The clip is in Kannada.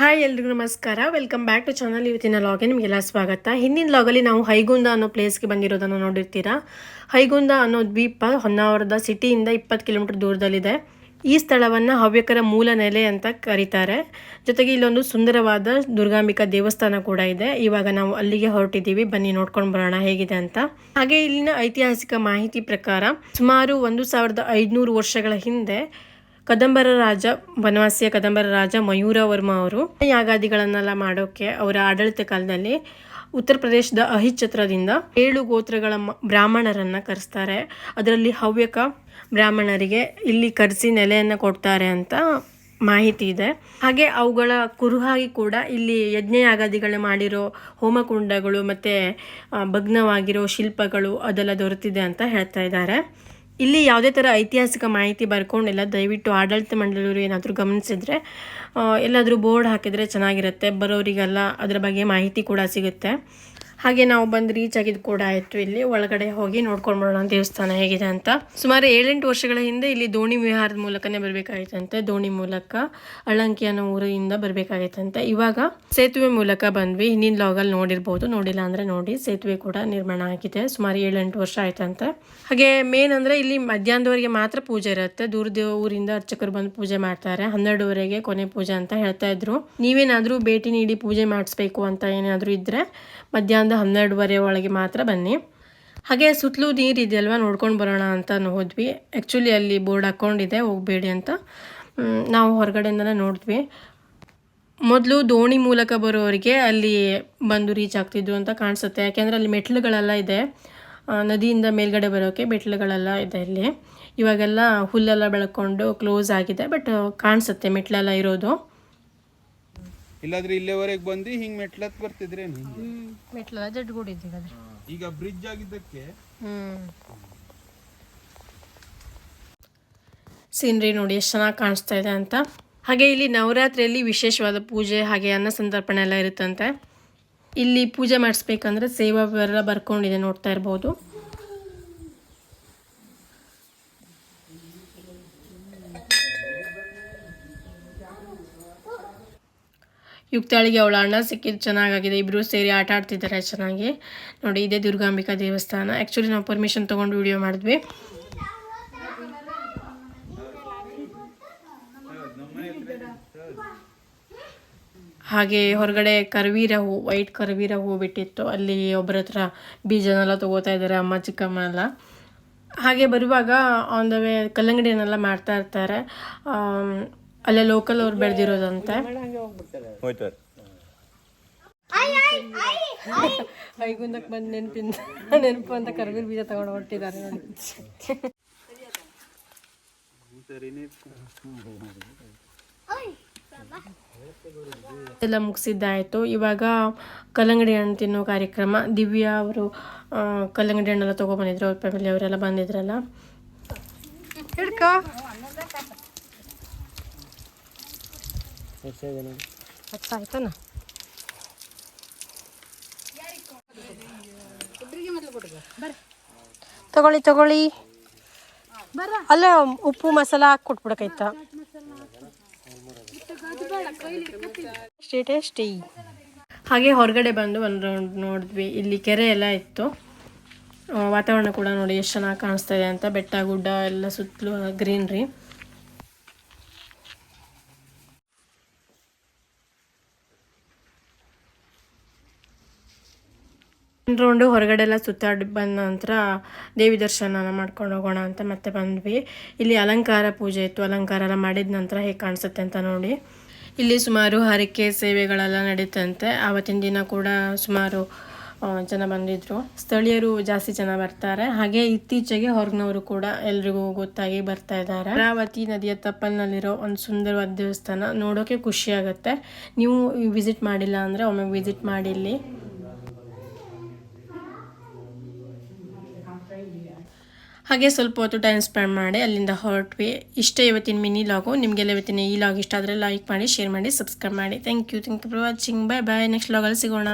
ಹಾಯ್ ಎಲ್ರಿಗೂ ನಮಸ್ಕಾರ. ವೆಲ್ಕಮ್ ಬ್ಯಾಕ್ ಟು ಚಾನಲ್ ಇವತ್ತಿನ ಲಾಗೆ ನಿಮಗೆಲ್ಲ ಸ್ವಾಗತ. ಹಿಂದಿನ ಲಾಗಲ್ಲಿ ನಾವು ಹೈಗುಂದ ಅನ್ನೋ ಪ್ಲೇಸ್ಗೆ ಬಂದಿರೋದನ್ನು ನೋಡಿರ್ತೀರಾ? ಹೈಗುಂದ ಅನ್ನೋ ದ್ವೀಪ ಹೊನ್ನಾವರದ ಸಿಟಿಯಿಂದ ಇಪ್ಪತ್ತು ಕಿಲೋಮೀಟರ್ ದೂರದಲ್ಲಿದೆ. ಈ ಸ್ಥಳವನ್ನು ಹವ್ಯಕರ ಮೂಲ ನೆಲೆ ಅಂತ ಕರೀತಾರೆ. ಜೊತೆಗೆ ಇಲ್ಲೊಂದು ಸುಂದರವಾದ ದುರ್ಗಾಂಬಿಕಾ ದೇವಸ್ಥಾನ ಕೂಡ ಇದೆ. ಇವಾಗ ನಾವು ಅಲ್ಲಿಗೆ ಹೊರಟಿದ್ದೀವಿ. ಬನ್ನಿ ನೋಡ್ಕೊಂಡು ಬರೋಣ ಹೇಗಿದೆ ಅಂತ. ಹಾಗೆ ಇಲ್ಲಿನ ಐತಿಹಾಸಿಕ ಮಾಹಿತಿ ಪ್ರಕಾರ ಸುಮಾರು ಒಂದು ಸಾವಿರದ ಐದುನೂರು ವರ್ಷಗಳ ಹಿಂದೆ ಕದಂಬರ ರಾಜ, ವನವಾಸಿಯ ಕದಂಬರ ರಾಜ ಮಯೂರವರ್ಮ ಅವರು ಯಾಗಾದಿಗಳನ್ನೆಲ್ಲ ಮಾಡೋಕೆ ಅವರ ಆಡಳಿತ ಕಾಲದಲ್ಲಿ ಉತ್ತರ ಪ್ರದೇಶದ ಅಹಿಚ್ಛತ್ರದಿಂದ ಏಳು ಗೋತ್ರಗಳ ಬ್ರಾಹ್ಮಣರನ್ನ ಕರೆಸ್ತಾರೆ. ಅದರಲ್ಲಿ ಹವ್ಯಕ ಬ್ರಾಹ್ಮಣರಿಗೆ ಇಲ್ಲಿ ಕರೆಸಿ ನೆಲೆಯನ್ನು ಕೊಡ್ತಾರೆ ಅಂತ ಮಾಹಿತಿ ಇದೆ. ಹಾಗೆ ಅವುಗಳ ಕುರುಹಾಗಿ ಕೂಡ ಇಲ್ಲಿ ಯಜ್ಞ ಯಾಗಾದಿಗಳು ಮಾಡಿರೋ ಹೋಮಕುಂಡಗಳು ಮತ್ತು ಭಗ್ನವಾಗಿರೋ ಶಿಲ್ಪಗಳು ಅದೆಲ್ಲ ದೊರೆತಿದೆ ಅಂತ ಹೇಳ್ತಾ ಇದ್ದಾರೆ. ಇಲ್ಲಿ ಯಾವುದೇ ಥರ ಐತಿಹಾಸಿಕ ಮಾಹಿತಿ ಬರ್ಕೊಂಡಿಲ್ಲ. ದಯವಿಟ್ಟು ಆಡಳಿತ ಮಂಡಳಿಯವರು ಏನಾದರೂ ಗಮನಿಸಿದರೆ ಎಲ್ಲಾದರೂ ಬೋರ್ಡ್ ಹಾಕಿದರೆ ಚೆನ್ನಾಗಿರುತ್ತೆ. ಬರೋರಿಗೆಲ್ಲ ಅದರ ಬಗ್ಗೆ ಮಾಹಿತಿ ಕೂಡ ಸಿಗುತ್ತೆ. ಹಾಗೆ ನಾವು ಬಂದು ರೀಚ್ ಆಗಿದ್ದು ಕೂಡ ಆಯಿತು. ಇಲ್ಲಿ ಒಳಗಡೆ ಹೋಗಿ ನೋಡ್ಕೊಂಡು ಬರೋಣ ದೇವಸ್ಥಾನ ಹೇಗಿದೆ ಅಂತ. ಸುಮಾರು ಏಳೆಂಟು ವರ್ಷಗಳ ಹಿಂದೆ ಇಲ್ಲಿ ದೋಣಿ ವಿಹಾರದ ಮೂಲಕನೇ ಬರಬೇಕಾಗಿತ್ತಂತೆ. ದೋಣಿ ಮೂಲಕ ಅಳಂಕಿ ಅನ್ನೋ ಊರಿಂದ ಬರಬೇಕಾಗಿತ್ತಂತೆ. ಇವಾಗ ಸೇತುವೆ ಮೂಲಕ ಬಂದ್ವಿ. ಹಿಂದಿನ ಲಾಗಲ್ಲಿ ನೋಡಿರ್ಬೋದು. ನೋಡಿಲ್ಲ ಅಂದರೆ ನೋಡಿ. ಸೇತುವೆ ಕೂಡ ನಿರ್ಮಾಣ ಆಗಿದೆ. ಸುಮಾರು ಏಳೆಂಟು ವರ್ಷ ಆಯ್ತಂತೆ. ಹಾಗೆ ಮೇನ್ ಅಂದರೆ ಇಲ್ಲಿ ಮಧ್ಯಾಹ್ನದವರೆಗೆ ಮಾತ್ರ ಪೂಜೆ ಇರುತ್ತೆ. ದೂರದ ಊರಿಂದ ಅರ್ಚಕರು ಬಂದು ಪೂಜೆ ಮಾಡ್ತಾರೆ. ಹನ್ನೆರಡುವರೆಗೆ ಕೊನೆ ಪೂಜೆ ಅಂತ ಹೇಳ್ತಾ ಇದ್ರು. ನೀವೇನಾದರೂ ಭೇಟಿ ನೀಡಿ ಪೂಜೆ ಮಾಡಿಸ್ಬೇಕು ಅಂತ ಏನಾದರೂ ಇದ್ದರೆ ಮಧ್ಯಾಹ್ನದ ಹನ್ನೆರಡುವರೆ ಒಳಗೆ ಮಾತ್ರ ಬನ್ನಿ. ಹಾಗೆ ಸುತ್ತಲೂ ನೀರು ಇದೆಯಲ್ವ? ನೋಡ್ಕೊಂಡು ಬರೋಣ ಅಂತ ಹೋದ್ವಿ. ಆ್ಯಕ್ಚುಲಿ ಅಲ್ಲಿ ಬೋರ್ಡ್ ಹಾಕ್ಕೊಂಡಿದೆ ಹೋಗಬೇಡಿ ಅಂತ. ನಾವು ಹೊರಗಡೆಯಿಂದನೇ ನೋಡಿದ್ವಿ. ಮೊದಲು ದೋಣಿ ಮೂಲಕ ಬರೋರಿಗೆ ಅಲ್ಲಿ ಬಂದು ರೀಚ್ ಆಗ್ತಿದ್ರು ಅಂತ ಕಾಣಿಸುತ್ತೆ. ಯಾಕೆಂದರೆ ಅಲ್ಲಿ ಮೆಟ್ಲುಗಳೆಲ್ಲ ಇದೆ. ನದಿಯಿಂದ ಮೇಲ್ಗಡೆ ಬರೋಕ್ಕೆ ಮೆಟ್ಲುಗಳೆಲ್ಲ ಇದೆ ಇಲ್ಲಿ. ಇವಾಗೆಲ್ಲ ಹುಲ್ಲೆಲ್ಲ ಬೆಳ್ಕೊಂಡು ಕ್ಲೋಸ್ ಆಗಿದೆ ಬಟ್ ಕಾಣಿಸುತ್ತೆ ಮೆಟ್ಲೆಲ್ಲ ಇರೋದು. ಇಲ್ಲಾದ್ರೆ ಇಲ್ಲೇವರೆಗೆ ಬಂದು ಹಿಂಗ್ ಮೆಟ್ಲತ್ ಬರ್ತಿದ್ರೆ ಹಿಂಗೆ. ಮೆಟ್ಲೆಲ್ಲ ಜಡ್ಗೂಡಿದ್ದೀವಿ ಈಗ ಬ್ರಿಡ್ಜ್ ಆಗಿದ್ದಕ್ಕೆ ಸೀನ್ರಿ ನೋಡಿ ಎಷ್ಟು ಚೆನ್ನಾಗಿ ಕಾಣಿಸ್ತಾ ಇದೆ ಅಂತ. ಹಾಗೆ ಇಲ್ಲಿ ನವರಾತ್ರಿಯಲ್ಲಿ ವಿಶೇಷವಾದ ಪೂಜೆ ಹಾಗೆ ಅನ್ನ ಸಂದರ್ಪಣೆ ಎಲ್ಲ ಇರುತ್ತಂತೆ. ಇಲ್ಲಿ ಪೂಜೆ ಮಾಡಿಸ್ಬೇಕಂದ್ರೆ ಸೇವಾ ವಿವರ ಬರ್ಕೊಂಡಿದೆ ನೋಡ್ತಾ ಇರ್ಬೋದು. ಯುಕ್ತಾಳಿಗೆ ಅವಳ ಅಣ್ಣ ಸಿಕ್ಕಿದ್ದು ಚೆನ್ನಾಗಾಗಿದೆ. ಇಬ್ಬರು ಸೇರಿ ಆಟ ಆಡ್ತಿದ್ದಾರೆ ಚೆನ್ನಾಗಿ. ನೋಡಿ, ಇದೇ ದುರ್ಗಾಂಬಿಕಾ ದೇವಸ್ಥಾನ. ಆ್ಯಕ್ಚುಲಿ ನಾವು ಪರ್ಮಿಷನ್ ತೊಗೊಂಡು ವಿಡಿಯೋ ಮಾಡಿದ್ವಿ. ಹಾಗೆ ಹೊರಗಡೆ ಕರ್ವೀರ ಹೂ ವೈಟ್ ಕರ್ವೀರ ಹೂ ಬಿಟ್ಟಿತ್ತು. ಅಲ್ಲಿ ಒಬ್ಬರ ಹತ್ರ ಬೀಜನೆಲ್ಲ ತಗೋತಾ ಇದ್ದಾರೆ ಅಮ್ಮ, ಚಿಕ್ಕಮ್ಮ ಎಲ್ಲ. ಹಾಗೆ ಬರುವಾಗ ಆನ್ ದ ವೇ ಕಲ್ಲಂಗಡಿಯನ್ನೆಲ್ಲ ಮಾಡ್ತಾ ಇರ್ತಾರೆ. ಅಲ್ಲೇ ಲೋಕಲ್ ಅವ್ರು ಬೆಳೆದಿರೋದಂತೆ. ಐಗುಂದಕ್ಕೆ ಬಂದು ನೆನಪಿಂದ ನೆನಪು ಅಂತ ಕರ್ಬೀರ್ ಬೀಜ ತಗೊಂಡು ಹೊರಟಿದ್ದಾರೆ ನೋಡಿ. ಎಲ್ಲ ಮುಗಿಸಿದ್ದಾಯಿತು. ಇವಾಗ ಕಲ್ಲಂಗಡಿ ಹಣ್ಣು ತಿನ್ನೋ ಕಾರ್ಯಕ್ರಮ. ದಿವ್ಯಾ ಅವರು ಕಲ್ಲಂಗಡಿ ಹಣ್ಣೆಲ್ಲ ತೊಗೊಬಂದಿದ್ರು ಅವ್ರ ಫ್ಯಾಮಿಲಿ ಅವರೆಲ್ಲ ಬಂದಿದ್ರಲ್ಲ. ಹಿಡ್ಕೋ. ಆಯ್ತಾನ? ತಗೊಳ್ಳಿ ತಗೊಳ್ಳಿ. ಅಲ್ಲ ಉಪ್ಪು ಮಸಾಲ ಹಾಕಿ ಕೊಟ್ಬಿಡಕೈತ ಟೇಸ್ಟಿ ಹಾಗೆ ಹೊರಗಡೆ ಬಂದು ಒಂದು ರೌಂಡ್ ನೋಡಿದ್ವಿ. ಇಲ್ಲಿ ಕೆರೆ ಎಲ್ಲ ಇತ್ತು. ವಾತಾವರಣ ಕೂಡ ನೋಡಿ ಎಷ್ಟು ಚೆನ್ನಾಗಿ ಕಾಣಿಸ್ತಾ ಇದೆ ಅಂತ. ಬೆಟ್ಟ ಗುಡ್ಡ ಎಲ್ಲ ಸುತ್ತಲೂ ಗ್ರೀನ್ರಿ. ರೌಂಡು ಹೊರಗಡೆ ಎಲ್ಲ ಸುತ್ತಾಡಿ ಬಂದ ನಂತರ ದೇವಿ ದರ್ಶನನ ಮಾಡ್ಕೊಂಡು ಹೋಗೋಣ ಅಂತ ಮತ್ತೆ ಬಂದ್ವಿ. ಇಲ್ಲಿ ಅಲಂಕಾರ ಪೂಜೆ ಇತ್ತು. ಅಲಂಕಾರ ಎಲ್ಲ ಮಾಡಿದ ನಂತರ ಹೇಗೆ ಕಾಣಿಸುತ್ತೆ ಅಂತ ನೋಡಿ. ಇಲ್ಲಿ ಸುಮಾರು ಹರಕೆ ಸೇವೆಗಳೆಲ್ಲ ನಡೀತಂತೆ. ಆವತ್ತಿನ ದಿನ ಕೂಡ ಸುಮಾರು ಜನ ಬಂದಿದ್ರು. ಸ್ಥಳೀಯರು ಜಾಸ್ತಿ ಜನ ಬರ್ತಾರೆ. ಹಾಗೆ ಇತ್ತೀಚೆಗೆ ಹೊರಗಿನವರು ಕೂಡ ಎಲ್ರಿಗೂ ಗೊತ್ತಾಗಿ ಬರ್ತಾ ಇದ್ದಾರೆ. ಅಮರಾವತಿ ನದಿಯ ತಪ್ಪಲ್ನಲ್ಲಿರೋ ಒಂದು ಸುಂದರವಾದ ದೇವಸ್ಥಾನ ನೋಡೋಕೆ ಖುಷಿ ಆಗುತ್ತೆ. ನೀವು ವಿಸಿಟ್ ಮಾಡಿಲ್ಲ ಅಂದರೆ ಒಮ್ಮೆ ವಿಸಿಟ್ ಮಾಡಿ ಇಲ್ಲಿ. ಹಾಗೆ ಸ್ವಲ್ಪ ಹೊತ್ತು ಟೈಮ್ ಸ್ಪೆಂಡ್ ಮಾಡಿ ಅಲ್ಲಿಂದ ಹೊರಟ್ವಿ. ಇಷ್ಟೇ ಇವತ್ತಿನ ಮಿನಿ ಲಾಗು ನಿಮಗೆಲ್ಲ ಇವತ್ತಿನ ಈ ಲಾಗ್ ಇಷ್ಟ ಆದರೆ ಲೈಕ್ ಮಾಡಿ ಶೇರ್ ಮಾಡಿ ಸಬ್ಸ್ಕ್ರೈಬ್ ಮಾಡಿ. Thank you thank you for watching bye bye next ಲಾಗಲ್ಲಿ ಸಿಗೋಣ.